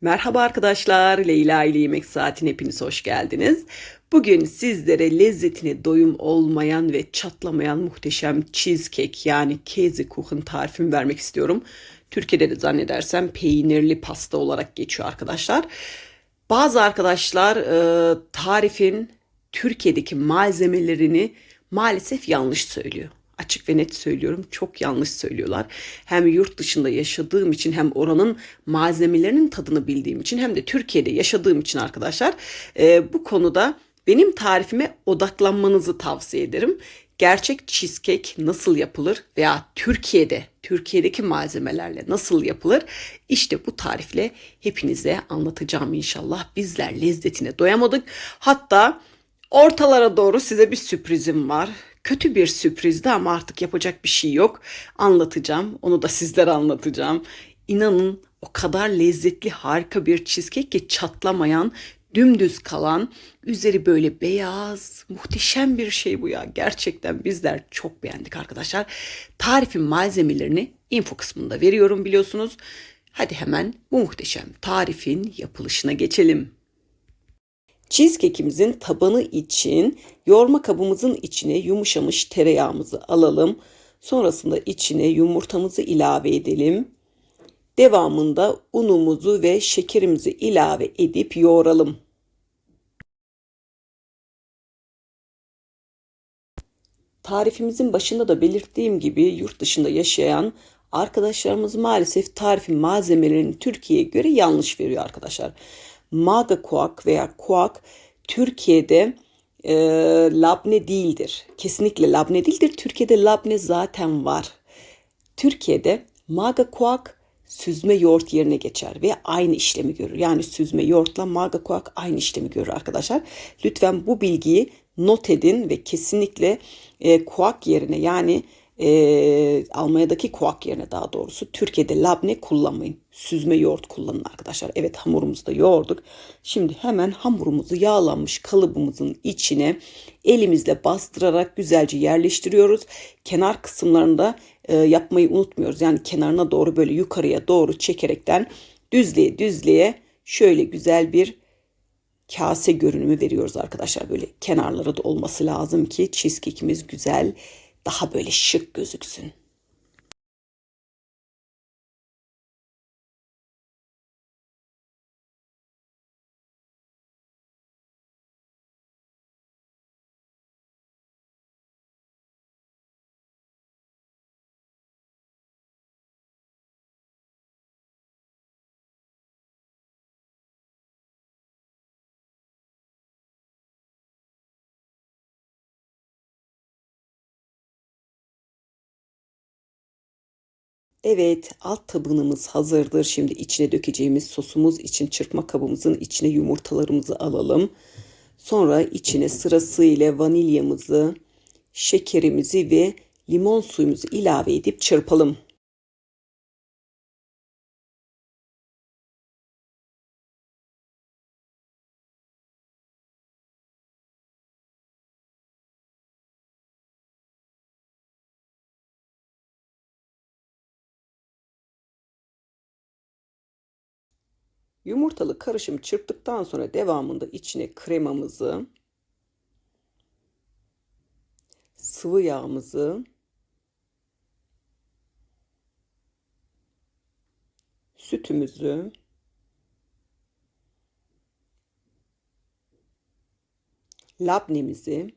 Merhaba arkadaşlar, Leyla ile Yemek Saati'ne hepiniz hoş geldiniz. Bugün sizlere lezzetine doyum olmayan ve çatlamayan muhteşem cheesecake yani Käsekuchen tarifimi vermek istiyorum. Türkiye'de de zannedersem peynirli pasta olarak geçiyor arkadaşlar. Bazı arkadaşlar e, tarifin Türkiye'deki malzemelerini maalesef yanlış söylüyor. Açık ve net söylüyorum çok yanlış söylüyorlar. Hem yurt dışında yaşadığım için hem oranın malzemelerinin tadını bildiğim için hem de Türkiye'de yaşadığım için arkadaşlar e, bu konuda benim tarifime odaklanmanızı tavsiye ederim. Gerçek cheesecake nasıl yapılır veya Türkiye'de, Türkiye'deki malzemelerle nasıl yapılır? İşte bu tarifle hepinize anlatacağım inşallah. Bizler lezzetine doyamadık. Hatta ortalara doğru size bir sürprizim var. Kötü bir sürprizdi ama artık yapacak bir şey yok. Anlatacağım. Onu da sizlere anlatacağım. İnanın o kadar lezzetli harika bir cheesecake ki çatlamayan, dümdüz kalan, üzeri böyle beyaz, muhteşem bir şey bu ya. Gerçekten bizler çok beğendik arkadaşlar. Tarifin malzemelerini info kısmında veriyorum biliyorsunuz. Hadi hemen bu muhteşem tarifin yapılışına geçelim. Cheesecake'imizin tabanı için yoğurma kabımızın içine yumuşamış tereyağımızı alalım. Sonrasında içine yumurtamızı ilave edelim. Devamında unumuzu ve şekerimizi ilave edip yoğuralım. Tarifimizin başında da belirttiğim gibi yurt dışında yaşayan arkadaşlarımız maalesef tarifin malzemelerini Türkiye'ye göre yanlış veriyor arkadaşlar. Maga kuak veya kuak Türkiye'de e, labne değildir. Kesinlikle labne değildir. Türkiye'de labne zaten var. Türkiye'de maga kuak süzme yoğurt yerine geçer ve aynı işlemi görür. Yani süzme yoğurtla maga kuak aynı işlemi görür arkadaşlar. Lütfen bu bilgiyi not edin ve kesinlikle e, kuak yerine yani e, Almanya'daki kuak yerine daha doğrusu Türkiye'de labne kullanmayın. Süzme yoğurt kullanın arkadaşlar. Evet hamurumuzu da yoğurduk. Şimdi hemen hamurumuzu yağlanmış kalıbımızın içine elimizle bastırarak güzelce yerleştiriyoruz. Kenar kısımlarında e, yapmayı unutmuyoruz. Yani kenarına doğru böyle yukarıya doğru çekerekten düzleye düzleye şöyle güzel bir kase görünümü veriyoruz arkadaşlar. Böyle kenarları da olması lazım ki cheesecake'imiz güzel daha böyle şık gözüksün. Evet, alt tabanımız hazırdır. Şimdi içine dökeceğimiz sosumuz için çırpma kabımızın içine yumurtalarımızı alalım. Sonra içine sırasıyla vanilyamızı, şekerimizi ve limon suyumuzu ilave edip çırpalım. Yumurtalı karışım çırptıktan sonra devamında içine kremamızı, sıvı yağımızı, sütümüzü, labnemizi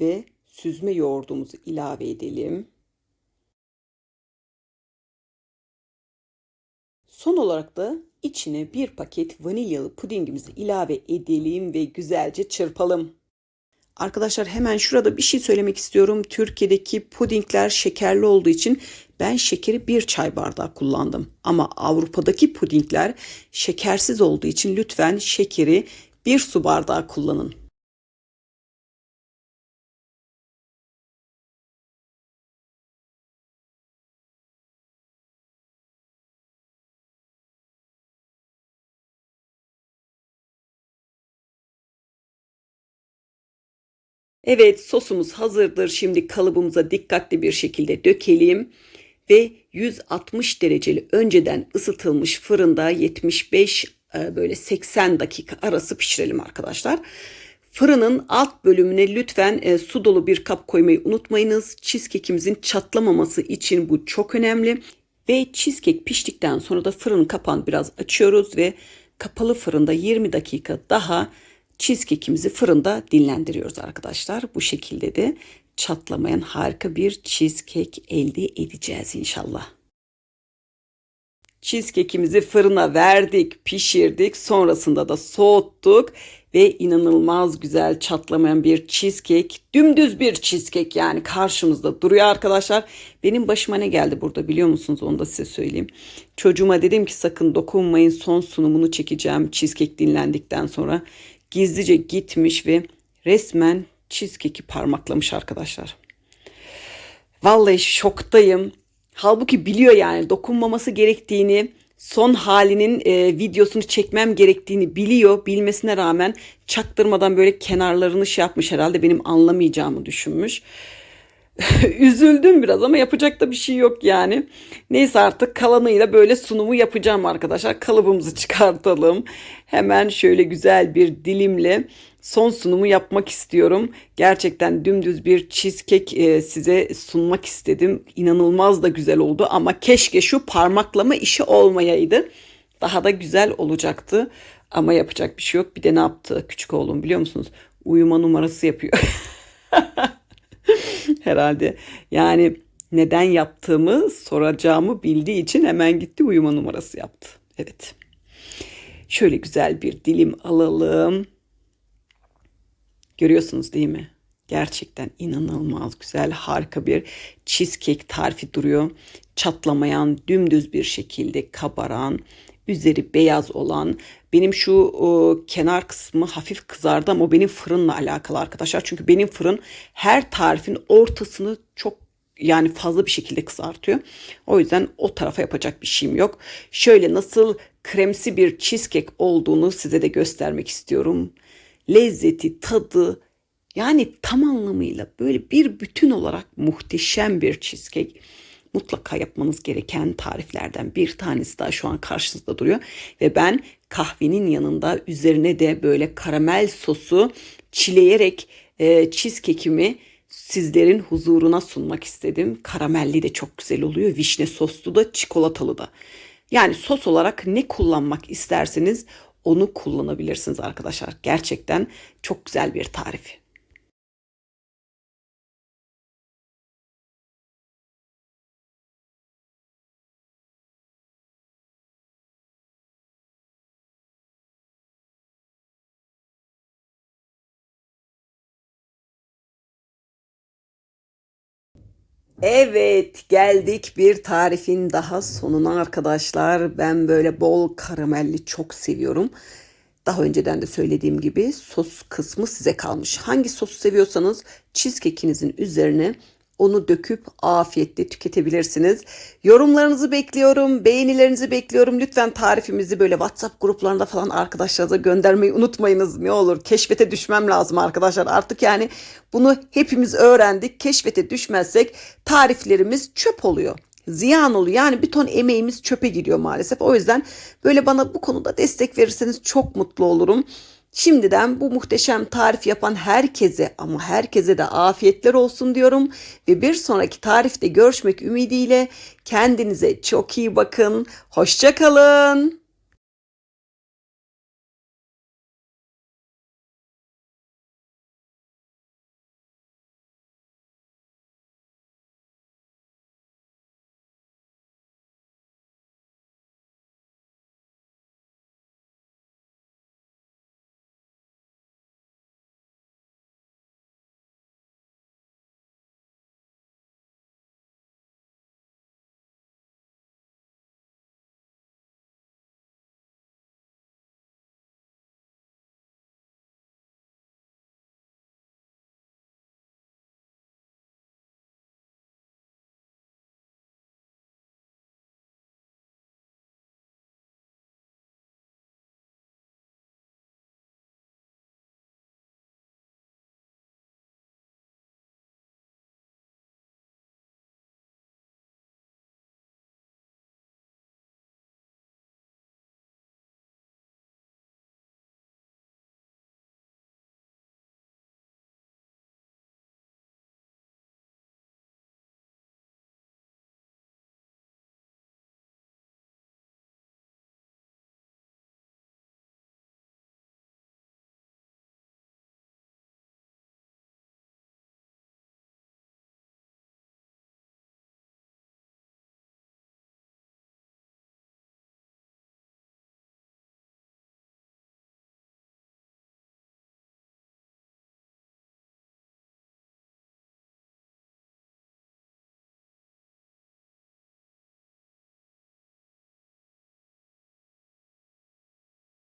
ve süzme yoğurdumuzu ilave edelim. Son olarak da içine bir paket vanilyalı pudingimizi ilave edelim ve güzelce çırpalım. Arkadaşlar hemen şurada bir şey söylemek istiyorum. Türkiye'deki pudingler şekerli olduğu için ben şekeri bir çay bardağı kullandım. Ama Avrupa'daki pudingler şekersiz olduğu için lütfen şekeri bir su bardağı kullanın. Evet sosumuz hazırdır. Şimdi kalıbımıza dikkatli bir şekilde dökelim. ve 160 dereceli önceden ısıtılmış fırında 75 e, böyle 80 dakika arası pişirelim arkadaşlar. Fırının alt bölümüne lütfen e, su dolu bir kap koymayı unutmayınız. Cheesecake'imizin çatlamaması için bu çok önemli. Ve cheesecake piştikten sonra da fırın kapağını biraz açıyoruz ve kapalı fırında 20 dakika daha cheesecake'imizi fırında dinlendiriyoruz arkadaşlar. Bu şekilde de çatlamayan harika bir cheesecake elde edeceğiz inşallah. Cheesecake'imizi fırına verdik, pişirdik. Sonrasında da soğuttuk ve inanılmaz güzel çatlamayan bir cheesecake, dümdüz bir cheesecake yani karşımızda duruyor arkadaşlar. Benim başıma ne geldi burada biliyor musunuz? Onu da size söyleyeyim. Çocuğuma dedim ki sakın dokunmayın son sunumunu çekeceğim cheesecake dinlendikten sonra. Gizlice gitmiş ve resmen cheesecake'i parmaklamış arkadaşlar. Vallahi şoktayım. Halbuki biliyor yani dokunmaması gerektiğini, son halinin e, videosunu çekmem gerektiğini biliyor. Bilmesine rağmen çaktırmadan böyle kenarlarını şey yapmış herhalde benim anlamayacağımı düşünmüş. Üzüldüm biraz ama yapacak da bir şey yok yani. Neyse artık kalanıyla böyle sunumu yapacağım arkadaşlar. Kalıbımızı çıkartalım. Hemen şöyle güzel bir dilimle son sunumu yapmak istiyorum. Gerçekten dümdüz bir cheesecake e, size sunmak istedim. İnanılmaz da güzel oldu ama keşke şu parmaklama işi olmayaydı. Daha da güzel olacaktı. Ama yapacak bir şey yok. Bir de ne yaptı küçük oğlum biliyor musunuz? Uyuma numarası yapıyor. Herhalde yani neden yaptığımı soracağımı bildiği için hemen gitti uyuma numarası yaptı. Evet. Şöyle güzel bir dilim alalım. Görüyorsunuz değil mi? Gerçekten inanılmaz güzel, harika bir cheesecake tarifi duruyor. Çatlamayan, dümdüz bir şekilde kabaran, üzeri beyaz olan. Benim şu o, kenar kısmı hafif kızardı ama o benim fırınla alakalı arkadaşlar. Çünkü benim fırın her tarifin ortasını çok yani fazla bir şekilde kızartıyor. O yüzden o tarafa yapacak bir şeyim yok. Şöyle nasıl kremsi bir cheesecake olduğunu size de göstermek istiyorum. Lezzeti, tadı yani tam anlamıyla böyle bir bütün olarak muhteşem bir cheesecake mutlaka yapmanız gereken tariflerden bir tanesi daha şu an karşınızda duruyor. Ve ben kahvenin yanında üzerine de böyle karamel sosu çileyerek e, cheesecake'imi sizlerin huzuruna sunmak istedim. Karamelli de çok güzel oluyor. Vişne soslu da çikolatalı da. Yani sos olarak ne kullanmak isterseniz onu kullanabilirsiniz arkadaşlar. Gerçekten çok güzel bir tarif. Evet geldik bir tarifin daha sonuna arkadaşlar. Ben böyle bol karamelli çok seviyorum. Daha önceden de söylediğim gibi sos kısmı size kalmış. Hangi sosu seviyorsanız cheesecake'inizin üzerine onu döküp afiyetle tüketebilirsiniz. Yorumlarınızı bekliyorum, beğenilerinizi bekliyorum. Lütfen tarifimizi böyle WhatsApp gruplarında falan arkadaşlarınıza göndermeyi unutmayınız. Ne olur keşfete düşmem lazım arkadaşlar. Artık yani bunu hepimiz öğrendik. Keşfete düşmezsek tariflerimiz çöp oluyor ziyan oluyor. Yani bir ton emeğimiz çöpe gidiyor maalesef. O yüzden böyle bana bu konuda destek verirseniz çok mutlu olurum. Şimdiden bu muhteşem tarif yapan herkese ama herkese de afiyetler olsun diyorum ve bir sonraki tarifte görüşmek ümidiyle kendinize çok iyi bakın. Hoşça kalın.